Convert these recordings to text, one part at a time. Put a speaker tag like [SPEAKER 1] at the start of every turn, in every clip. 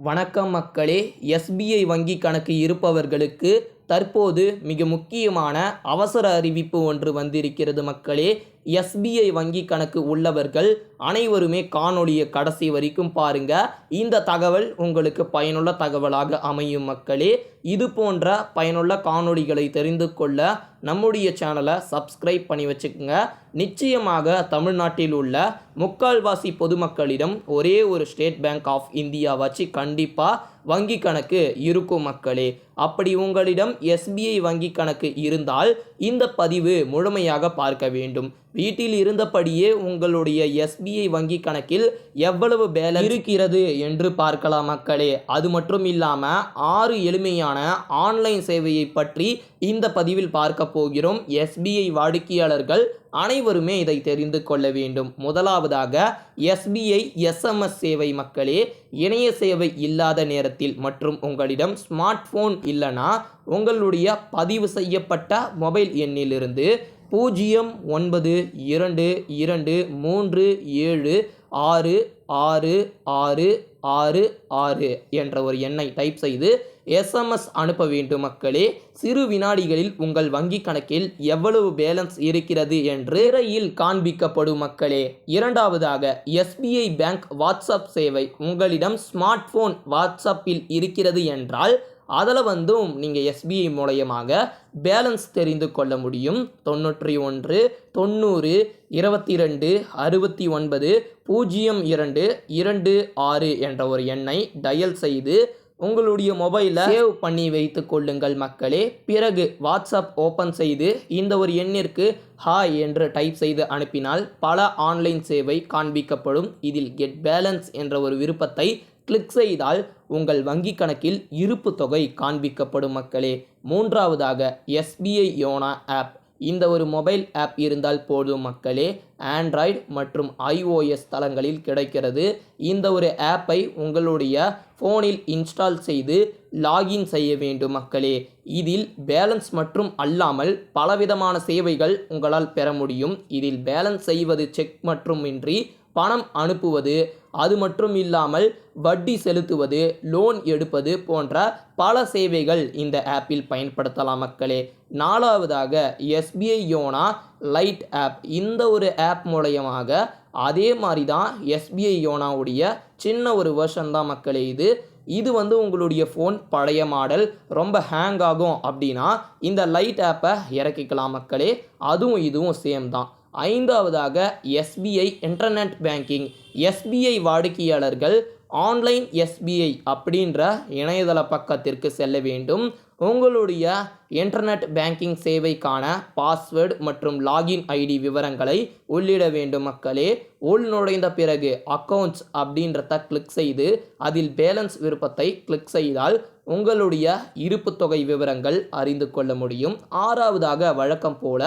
[SPEAKER 1] வணக்கம் மக்களே எஸ்பிஐ வங்கி கணக்கு இருப்பவர்களுக்கு தற்போது மிக முக்கியமான அவசர அறிவிப்பு ஒன்று வந்திருக்கிறது மக்களே. எஸ்பிஐ வங்கி கணக்கு உள்ளவர்கள் அனைவருமே காணொளியை கடைசி வரைக்கும் பாருங்க. இந்த தகவல் உங்களுக்கு பயனுள்ள தகவலாக அமையும் மக்களே. இது போன்ற பயனுள்ள காணொளிகளை தெரிந்து கொள்ள நம்முடைய சேனலை சப்ஸ்கிரைப் பண்ணி வச்சுக்கோங்க. நிச்சயமாக தமிழ்நாட்டில் உள்ள முக்கால்வாசி பொதுமக்களிடம் ஒரே ஒரு ஸ்டேட் பேங்க் ஆஃப் இந்தியா வச்சு கண்டிப்பாக வங்கி கணக்கு இருக்கும் மக்களே. அப்படி உங்களிடம் எஸ்பிஐ வங்கி கணக்கு இருந்தால் இந்த பதிவு முழுமையாக பார்க்க வேண்டும். வீட்டில் இருந்தபடியே உங்களுடைய எஸ்பிஐ வங்கி கணக்கில் எவ்வளவு பேலன்ஸ் இருக்கிறது என்று பார்க்கலாம் மக்களே. அது மட்டும் இல்லாமல் ஆறு எளிமையான ஆன்லைன் சேவையை பற்றி இந்த பதிவில் பார்க்க போகிறோம். எஸ்பிஐ வாடிக்கையாளர்கள் அனைவருமே இதை தெரிந்து கொள்ள வேண்டும். முதலாவதாக எஸ்பிஐ எஸ்எம்எஸ் சேவை மக்களே இணைய சேவை இல்லாத நேரத்தில் மற்றும் உங்களிடம் ஸ்மார்ட் ஃபோன் இல்லைனா உங்களுடைய பதிவு செய்யப்பட்ட மொபைல் எண்ணிலிருந்து பூஜ்ஜியம் ஒன்பது இரண்டு இரண்டு மூன்று ஏழு ஆறு ஆறு ஆறு ஆறு ஆறு என்ற ஒரு எண்ணை டைப் செய்து எஸ்எம்எஸ் அனுப்ப வேண்டும் மக்களே. சிறு வினாடிகளில் உங்கள் வங்கி கணக்கில் எவ்வளவு பேலன்ஸ் இருக்கிறது என்று திரையில் காண்பிக்கப்படும் மக்களே. இரண்டாவதாக எஸ்பிஐ பேங்க் வாட்ஸ்அப் சேவை உங்களிடம் ஸ்மார்ட் ஃபோன் வாட்ஸ்அப்பில் இருக்கிறது என்றால் அதில் வந்தும் நீங்கள் எஸ்பிஐ மூலயமாக பேலன்ஸ் தெரிந்து கொள்ள முடியும். தொண்ணூற்றி ஒன்று தொண்ணூறு இருபத்தி ரெண்டு அறுபத்தி ஒன்பது பூஜ்ஜியம் இரண்டு இரண்டு ஆறு என்ற ஒரு எண்ணை டயல் செய்து உங்களுடைய மொபைலில் சேவ் பண்ணி வைத்து கொள்ளுங்கள் மக்களே. பிறகு வாட்ஸ்அப் ஓப்பன் செய்து இந்த ஒரு எண்ணிற்கு ஹாய் என்று டைப் செய்து அனுப்பினால் பல ஆன்லைன் சேவை காண்பிக்கப்படும். இதில் கெட் பேலன்ஸ் என்ற ஒரு விருப்பத்தை கிளிக் செய்தால் உங்கள் வங்கி கணக்கில் இருப்பு தொகை காண்பிக்கப்படும் மக்களே. மூன்றாவதாக எஸ்பிஐ யோனா ஆப். இந்த ஒரு மொபைல் ஆப் இருந்தால் போதும் மக்களே. ஆண்ட்ராய்டு மற்றும் ஐஓஎஸ் தளங்களில் கிடைக்கிறது. இந்த ஒரு ஆப்பை உங்களுடைய ஃபோனில் இன்ஸ்டால் செய்து லாகின் செய்ய வேண்டும் மக்களே. இதில் பேலன்ஸ் மற்றும் அல்லாமல் பலவிதமான சேவைகள் உங்களால் பெற முடியும். இதில் பேலன்ஸ் செய்வது செக் மற்றும் இன்றி பணம் அனுப்புவது அது மட்டும் இல்லாமல் வட்டி செலுத்துவது லோன் எடுப்பது போன்ற பல சேவைகள் இந்த ஆப்பில் பயன்படுத்தலாம் மக்களே. நாலாவதாக எஸ்பிஐ யோனா லைட் ஆப் இந்த ஒரு ஆப் மூலயமாக அதே மாதிரி தான் எஸ்பிஐ யோனாவுடைய சின்ன ஒரு வெர்ஷன் தான் மக்களே இது. இது வந்து உங்களுடைய ஃபோன் பழைய மாடல் ரொம்ப ஹேங் ஆகும் அப்படின்னா இந்த லைட் ஆப்பை இறக்கிக்கலாம் மக்களே. அதுவும் இதுவும் சேம் தான். ஐந்தாவதாக எஸ்பிஐ இன்டர்நெட் பேங்கிங் எஸ்பிஐ வாடிக்கையாளர்கள் ஆன்லைன் எஸ்பிஐ அப்படின்ற இணையதள பக்கத்திற்கு செல்ல வேண்டும். உங்களுடைய இன்டர்நெட் பேங்கிங் சேவைக்கான பாஸ்வேர்டு மற்றும் லாகின் ஐடி விவரங்களை உள்ளிட வேண்டும் மக்களே. உள் நுழைந்த பிறகு அக்கௌண்ட்ஸ் அப்படின்றத கிளிக் செய்து அதில் பேலன்ஸ் விருப்பத்தை கிளிக் செய்தால் உங்களுடைய இருப்பு தொகை விவரங்கள் அறிந்து கொள்ள முடியும். ஆறாவதாக வழக்கம் போல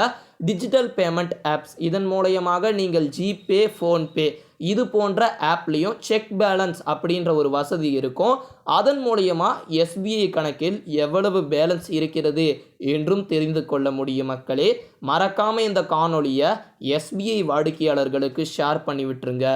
[SPEAKER 1] டிஜிட்டல் பேமெண்ட் ஆப்ஸ் இதன் மூலயமாக நீங்கள் ஜிபே ஃபோன்பே இது போன்ற ஆப்லேயும் செக் பேலன்ஸ் அப்படின்ற ஒரு வசதி இருக்கும். அதன் மூலயமா எஸ்பிஐ கணக்கில் எவ்வளவு பேலன்ஸ் இருக்கிறது என்றும் தெரிந்து கொள்ள முடியும் மக்களே. மறக்காமல் இந்த காணொளியை எஸ்பிஐ வாடிக்கையாளர்களுக்கு ஷேர் பண்ணி விட்டுருங்க.